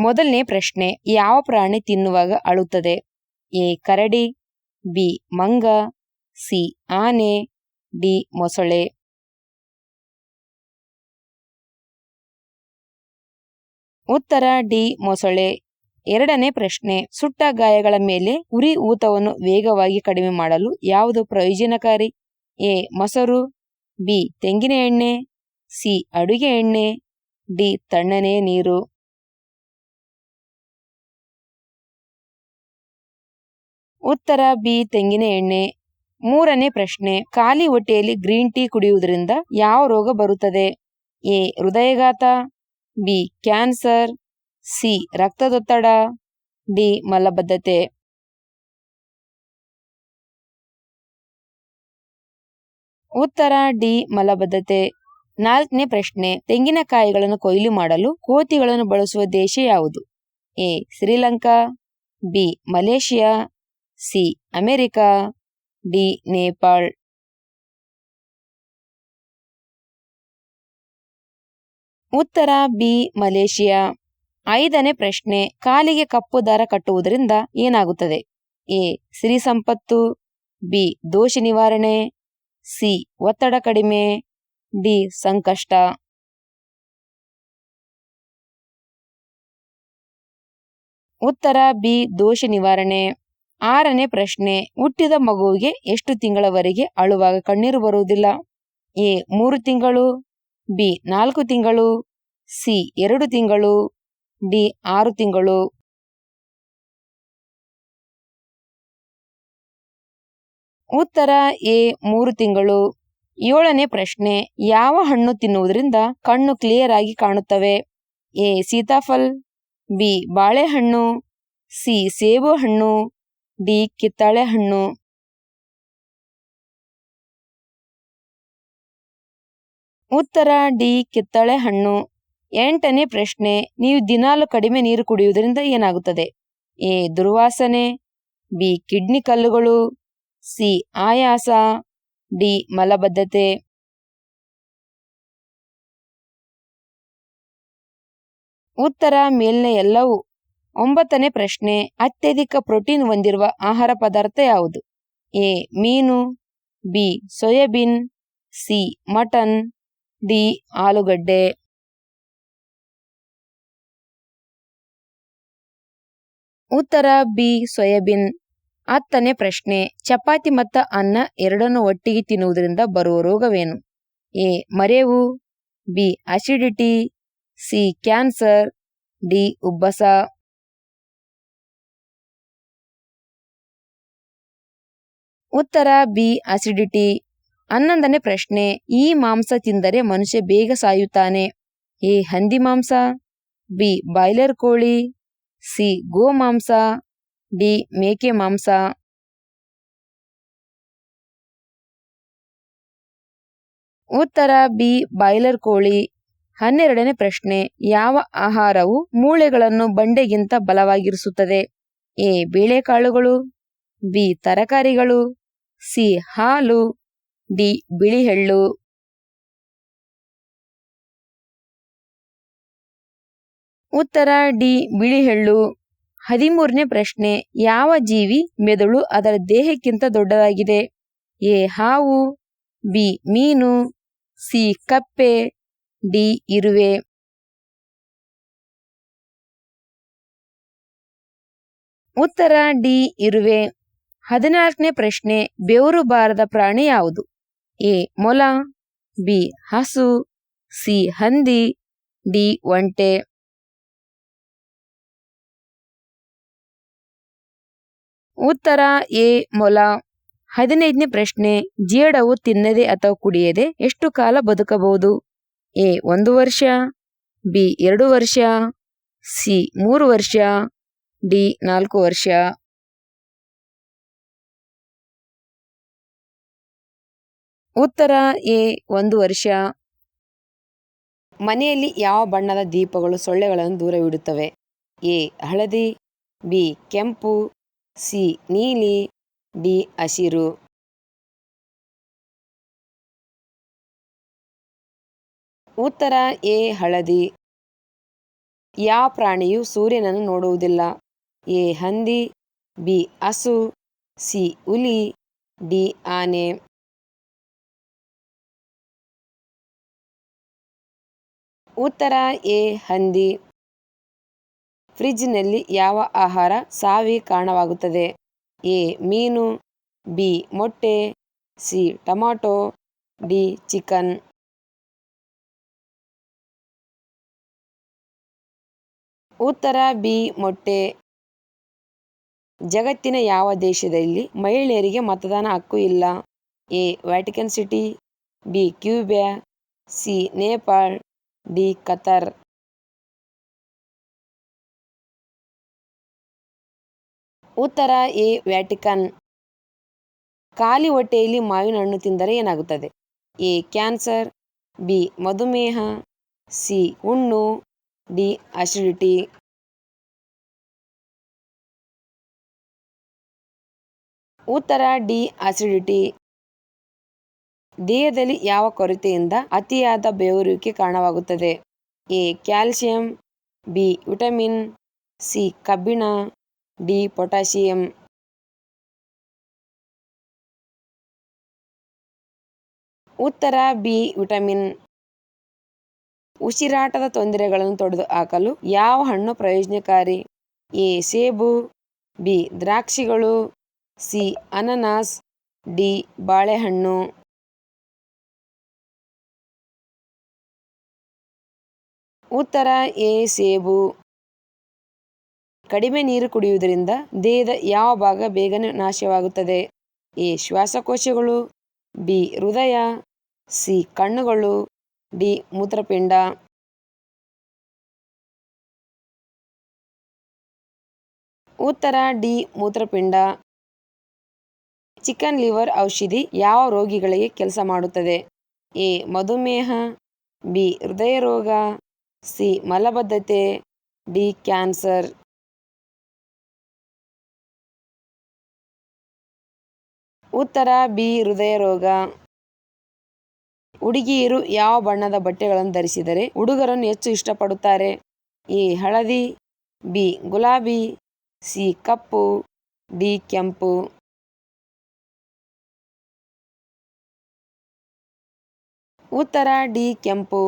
ಮೊದಲನೇ ಪ್ರಶ್ನೆ, ಯಾವ ಪ್ರಾಣಿ ತಿನ್ನುವಾಗ ಅಳುತ್ತದೆ? ಎ, ಕರಡಿ, ಬಿ, ಮಂಗ, ಸಿ, ಆನೆ, ಡಿ, ಮೊಸಳೆ. ಉತ್ತರ, ಡಿ, ಮೊಸಳೆ. ಎರಡನೇ ಪ್ರಶ್ನೆ, ಸುಟ್ಟ ಗಾಯಗಳ ಮೇಲೆ ಉರಿ ಊತವನ್ನು ವೇಗವಾಗಿ ಕಡಿಮೆ ಮಾಡಲು ಯಾವುದು ಪ್ರಯೋಜನಕಾರಿ? ಎ, ಮೊಸರು, ಬಿ, ತೆಂಗಿನ ಎಣ್ಣೆ, ಸಿ, ಅಡುಗೆ ಎಣ್ಣೆ, ಡಿ ತಣ್ಣನೆ ನೀರು. ಉತ್ತರ ಬಿ, ತೆಂಗಿನ ಎಣ್ಣೆ. ಮೂರನೇ ಪ್ರಶ್ನೆ, ಖಾಲಿ ಹೊಟ್ಟೆಯಲ್ಲಿ ಗ್ರೀನ್ ಟೀ ಕುಡಿಯುವುದರಿಂದ ಯಾವ ರೋಗ ಬರುತ್ತದೆ? ಎ, ಹೃದಯಘಾತ, ಬಿ, ಕ್ಯಾನ್ಸರ್, ಸಿ, ರಕ್ತದೊತ್ತಡ, ಡಿ, ಮಲಬದ್ಧತೆ. ಉತ್ತರ ಡಿ, ಮಲಬದ್ಧತೆ. ನಾಲ್ಕನೇ ಪ್ರಶ್ನೆ, ತೆಂಗಿನಕಾಯಿಗಳನ್ನು ಕೊಯ್ಲು ಮಾಡಲು ಕೋತಿಗಳನ್ನು ಬಳಸುವ ದೇಶ ಯಾವುದು? A, Sri Lanka, B, Malaysia C, America, D, Nepal. ಉತ್ತರ, ಬಿ, ಮಲೇಷಿಯಾ. ಐದನೇ ಪ್ರಶ್ನೆ, ಕಾಲಿಗೆ ಕಪ್ಪು ದಾರ ಕಟ್ಟುವುದರಿಂದ ಏನಾಗುತ್ತದೆ? ಎ, ಸಿರಿ ಸಂಪತ್ತು. ಬಿ, ದೋಷ ನಿವಾರಣೆ. ಸಿ, ಒತ್ತಡ ಕಡಿಮೆ. ಡಿ, ಸಂಕಷ್ಟ. ಉತ್ತರ, ಬಿ, ದೋಷ ನಿವಾರಣೆ. ಆರನೇ ಪ್ರಶ್ನೆ, ಹುಟ್ಟಿದ ಮಗುವಿಗೆ ಎಷ್ಟು ತಿಂಗಳವರೆಗೆ ಅಳುವಾಗ ಕಣ್ಣೀರು ಬರುವುದಿಲ್ಲ? ಎ, ಮೂರು ತಿಂಗಳು, ಬಿ, ನಾಲ್ಕು ತಿಂಗಳು, ಸಿ, ಎರಡು ತಿಂಗಳು, ಡಿ, ಆರು ತಿಂಗಳು. ಉತ್ತರ, ಎ, ಮೂರು ತಿಂಗಳು. ಏಳನೇ ಪ್ರಶ್ನೆ, ಯಾವ ಹಣ್ಣು ತಿನ್ನುವುದರಿಂದ ಕಣ್ಣು ಕ್ಲಿಯರ್ ಆಗಿ ಕಾಣುತ್ತವೆ? ಎ, ಸೀತಾಫಲ್, ಬಿ, ಬಾಳೆಹಣ್ಣು, ಸಿ, ಸೇಬು ಹಣ್ಣು ಡಿ ಕಿತ್ತಳೆ ಹಣ್ಣು ಉತ್ತರ ಡಿ ಕಿತ್ತಳೆ ಹಣ್ಣು ಎಂಟನೇ ಪ್ರಶ್ನೆ, ನೀವು ದಿನಾಲು ಕಡಿಮೆ ನೀರು ಕುಡಿಯುವುದರಿಂದ ಏನಾಗುತ್ತದೆ? ಎ, ದುರ್ವಾಸನೆ. ಬಿ, ಕಿಡ್ನಿ ಕಲ್ಲುಗಳು. ಸಿ, ಆಯಾಸ. ಡಿ, ಮಲಬದ್ಧತೆ. ಉತ್ತರ ಮೇಲಿನ ಎಲ್ಲವೂ ಒಂಬತ್ತನೇ ಪ್ರಶ್ನೆ, ಅತ್ಯಧಿಕ ಪ್ರೋಟೀನ್ ಹೊಂದಿರುವ ಆಹಾರ ಪದಾರ್ಥ ಯಾವುದು? ಎ, ಮೀನು, B, soybean, C, mutton, D, ಆಲೂಗಡ್ಡೆ. ಉತ್ತರ, ಬಿ, ಸೋಯಾಬೀನ್. ಹತ್ತನೇ ಪ್ರಶ್ನೆ, ಚಪಾತಿ ಮತ್ತು ಅನ್ನ ಎರಡನ್ನು ಒಟ್ಟಿಗೆ ತಿನ್ನುವುದರಿಂದ ಬರುವ ರೋಗವೇನು? A, ಮರೆವು, B acidity C cancer D, ಉಬ್ಬಸ. ಉತ್ತರ, ಬಿ ಅಸಿಡಿಟಿ ಹನ್ನೊಂದನೇ ಪ್ರಶ್ನೆ, ಈ ಮಾಂಸ ತಿಂದರೆ ಮನುಷ್ಯ ಬೇಗ ಸಾಯುತ್ತಾನೆ. ಎ, ಹಂದಿ ಮಾಂಸ. ಬಿ, ಬಾಯ್ಲರ್ ಕೋಳಿ. ಸಿ, ಗೋ ಮಾಂಸ. ಡಿ, ಮೇಕೆ ಮಾಂಸ. ಉತ್ತರ, ಬಿ, ಬಾಯ್ಲರ್ ಕೋಳಿ. ಹನ್ನೆರಡನೇ ಪ್ರಶ್ನೆ, ಯಾವ ಆಹಾರವು ಮೂಳೆಗಳನ್ನು ಬಂಡೆಗಿಂತ ಬಲವಾಗಿರಿಸುತ್ತದೆ? ಎ, ಬೇಳೆಕಾಳುಗಳು. ಬಿ, ತರಕಾರಿಗಳು. ಸಿ ಹಾಲು, ಡಿ ಬಿಳಿ ಎಳ್ಳು ಉತ್ತರ, ಡಿ ಬಿಳಿ ಎಳ್ಳು ಹದಿಮೂರನೇ ಪ್ರಶ್ನೆ, ಯಾವ ಜೀವಿ ಮೆದುಳು ಅದರ ದೇಹಕ್ಕಿಂತ ದೊಡ್ಡದಾಗಿದೆ? ಎ ಹಾವು, ಬಿ ಮೀನು, ಸಿ ಕಪ್ಪೆ, ಡಿ ಇರುವೆ. ಉತ್ತರ, ಡಿ ಇರುವೆ. ಹದಿನಾಲ್ಕನೇ ಪ್ರಶ್ನೆ, ಬೆವರು ಬಾರದ ಪ್ರಾಣಿ ಯಾವುದು? ಎ, ಮೊಲ, ಬಿ, ಹಸು, ಸಿ, ಹಂದಿ, ಡಿ, ಒಂಟೆ. ಉತ್ತರ, ಎ, ಮೊಲ. ಹದಿನೈದನೇ ಪ್ರಶ್ನೆ, ಜೇಡವು ತಿನ್ನದೆ ಅಥವಾ ಕುಡಿಯದೆ ಎಷ್ಟು ಕಾಲ ಬದುಕಬಹುದು? ಎ, ಒಂದು ವರ್ಷ, ಬಿ, ಎರಡು ವರ್ಷ, ಸಿ, ಮೂರು ವರ್ಷ, ಡಿ, ನಾಲ್ಕು ವರ್ಷ. ಉತ್ತರ ಎ, ಒಂದು ವರ್ಷ. ಮನೆಯಲ್ಲಿ ಯಾವ ಬಣ್ಣದ ದೀಪಗಳು ಸೊಳ್ಳೆಗಳನ್ನು ದೂರವಿಡುತ್ತವೆ? ಎ, ಹಳದಿ, ಬಿ, ಕೆಂಪು, ಸಿ, ನೀಲಿ, ಡಿ, ಹಸಿರು. ಉತ್ತರ ಎ, ಹಳದಿ. ಯಾವ ಪ್ರಾಣಿಯು ಸೂರ್ಯನನ್ನು ನೋಡುವುದಿಲ್ಲ? ಎ, ಹಂದಿ, ಬಿ, ಹಸು, ಸಿ, ಹುಲಿ, ಡಿ, ಆನೆ. ಉತ್ತರ ಎ, ಹಂದಿ. ಫ್ರಿಜ್ನಲ್ಲಿ ಯಾವ ಆಹಾರ ಸಾವಿ ಕಾರಣವಾಗುತ್ತದೆ? ಎ, ಮೀನು. ಬಿ, ಮೊಟ್ಟೆ. C, tomato. D, chicken. ಉತ್ತರ ಬಿ, ಮೊಟ್ಟೆ. ಜಗತ್ತಿನ ಯಾವ ದೇಶದಲ್ಲಿ ಮಹಿಳೆಯರಿಗೆ ಮತದಾನ ಹಕ್ಕು ಇಲ್ಲ? A, Vatican City. B Cuba C, Nepal. D Qatar ಉತ್ತರ ಎ ವ್ಯಾಟಿಕನ್. ಖಾಲಿ ಹೊಟ್ಟೆಯಲ್ಲಿ ಮಾವಿನ ಹಣ್ಣು ತಿಂದರೆ ಏನಾಗುತ್ತದೆ? ಎ ಕ್ಯಾನ್ಸರ್, ಬಿ ಮಧುಮೇಹ, ಸಿ ಹುಣ್ಣು, ಡಿ ಅಸಿಡಿಟಿ. ಉತ್ತರ ಡಿ ಅಸಿಡಿಟಿ. ದೇಹದಲ್ಲಿ ಯಾವ ಕೊರತೆಯಿಂದ ಅತಿಯಾದ ಬೆವರುವಿಕೆ ಕಾರಣವಾಗುತ್ತದೆ? A. Calcium, B. Vitamin, C. ಕಬ್ಬಿಣ, ಡಿ. ಪೊಟ್ಯಾಸಿಯಂ ಉತ್ತರ, ಬಿ. ವಿಟಮಿನ್. ಉಸಿರಾಟದ ತೊಂದರೆಗಳನ್ನು ತೊಡೆದು ಹಾಕಲು ಯಾವ ಹಣ್ಣು ಪ್ರಯೋಜನಕಾರಿ? ಎ. ಸೇಬು, ಬಿ. ದ್ರಾಕ್ಷಿಗಳು, ಸಿ. ಅನನಾಸ್, ಡಿ. ಬಾಳೆಹಣ್ಣು. ಉತ್ತರ ಎ ಸೇಬು. ಕಡಿಮೆ ನೀರು ಕುಡಿಯುವುದರಿಂದ ದೇಹದ ಯಾವ ಭಾಗ ಬೇಗನೆ ನಾಶವಾಗುತ್ತದೆ? ಎ ಶ್ವಾಸಕೋಶಗಳು. ಬಿ ಹೃದಯ. ಸಿ ಕಣ್ಣುಗಳು. ಡಿ ಮೂತ್ರಪಿಂಡ. ಉತ್ತರ ಡಿ ಮೂತ್ರಪಿಂಡ. ಚಿಕನ್ ಲಿವರ್ ಔಷಧಿ ಯಾವ ರೋಗಿಗಳಿಗೆ ಕೆಲಸ ಮಾಡುತ್ತದೆ? ಎ ಮಧುಮೇಹ. ಬಿ ಹೃದಯ ರೋಗ ಸಿ, ಮಲಬದ್ಧತೆ, ಡಿ, ಕ್ಯಾನ್ಸರ್. ಉತ್ತರ, ಬಿ, ಹೃದಯ ರೋಗ. ಹುಡುಗಿಯರು ಯಾವ ಬಣ್ಣದ ಬಟ್ಟೆಗಳನ್ನು ಧರಿಸಿದರೆ ಹುಡುಗರನ್ನು ಹೆಚ್ಚು ಇಷ್ಟಪಡುತ್ತಾರೆ? ಎ, ಹಳದಿ, ಬಿ, ಗುಲಾಬಿ, ಸಿ, ಕಪ್ಪು, ಡಿ, ಕೆಂಪು. ಉತ್ತರ, ಡಿ, ಕೆಂಪು.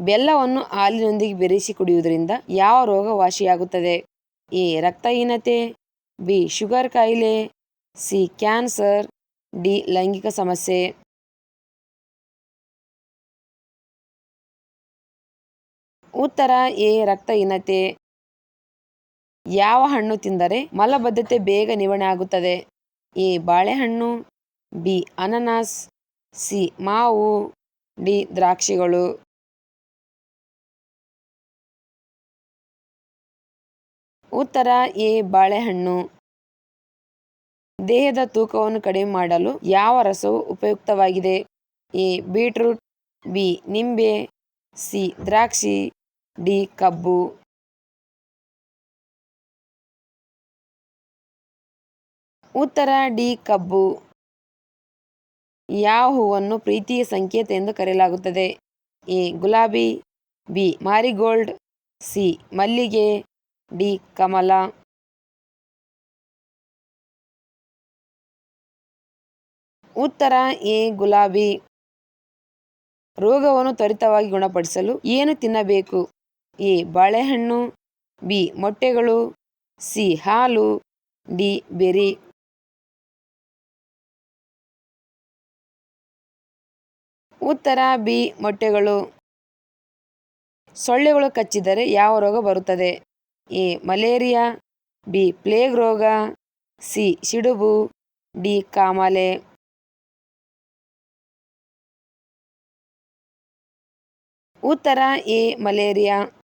ಬೆಲ್ಲವನ್ನು ಹಾಲಿನೊಂದಿಗೆ ಬೆರೆಸಿ ಕುಡಿಯುವುದರಿಂದ ಯಾವ ರೋಗ ವಾಸಿಯಾಗುತ್ತದೆ? ಎ, ರಕ್ತಹೀನತೆ, ಬಿ, ಶುಗರ್ ಕಾಯಿಲೆ, ಸಿ, ಕ್ಯಾನ್ಸರ್, ಡಿ, ಲೈಂಗಿಕ ಸಮಸ್ಯೆ. ಉತ್ತರ, ಎ, ರಕ್ತಹೀನತೆ. ಯಾವ ಹಣ್ಣು ತಿಂದರೆ ಮಲಬದ್ಧತೆ ಬೇಗ ನಿವಾರಣೆ ಆಗುತ್ತದೆ? ಎ, ಬಾಳೆಹಣ್ಣು, ಬಿ, ಅನನಾಸ್, ಸಿ, ಮಾವು, ಡಿ, ದ್ರಾಕ್ಷಿಗಳು. ಉತ್ತರ ಎ, ಬಾಳೆಹಣ್ಣು. ದೇಹದ ತೂಕವನ್ನು ಕಡಿಮೆ ಮಾಡಲು ಯಾವ ರಸವು ಉಪಯುಕ್ತವಾಗಿದೆ? ಎ, ಬೀಟ್ರೂಟ್, ಬಿ, ನಿಂಬೆ, ಸಿ, ದ್ರಾಕ್ಷಿ, ಡಿ, ಕಬ್ಬು. ಉತ್ತರ ಡಿ, ಕಬ್ಬು. ಯಾವ ಹೂವನ್ನು ಪ್ರೀತಿಯ ಸಂಕೇತ ಎಂದು ಕರೆಯಲಾಗುತ್ತದೆ. ಎ, ಗುಲಾಬಿ, ಬಿ, ಮಾರಿಗೋಲ್ಡ್, ಸಿ, ಮಲ್ಲಿಗೆ. ಡಿ ಕಮಲ. ಉತ್ತರ, ಎ, ಗುಲಾಬಿ. ರೋಗವನ್ನು ತ್ವರಿತವಾಗಿ ಗುಣಪಡಿಸಲು ಏನು ತಿನ್ನಬೇಕು? ಎ, ಬಾಳೆಹಣ್ಣು. ಬಿ, ಮೊಟ್ಟೆಗಳು. ಸಿ, ಹಾಲು. D, berry. ಉತ್ತರ, ಬಿ, ಮೊಟ್ಟೆಗಳು. ಸೊಳ್ಳೆಗಳು ಕಚ್ಚಿದರೆ ಯಾವ ರೋಗ ಬರುತ್ತದೆ? ಎ ಮಲೇರಿಯಾ ಬಿ ಪ್ಲೇಗ್ ರೋಗ ಸಿ ಸಿಡುಬು ಡಿ ಕಾಮಾಲೆ. ಉತ್ತರ ಎ ಮಲೇರಿಯಾ.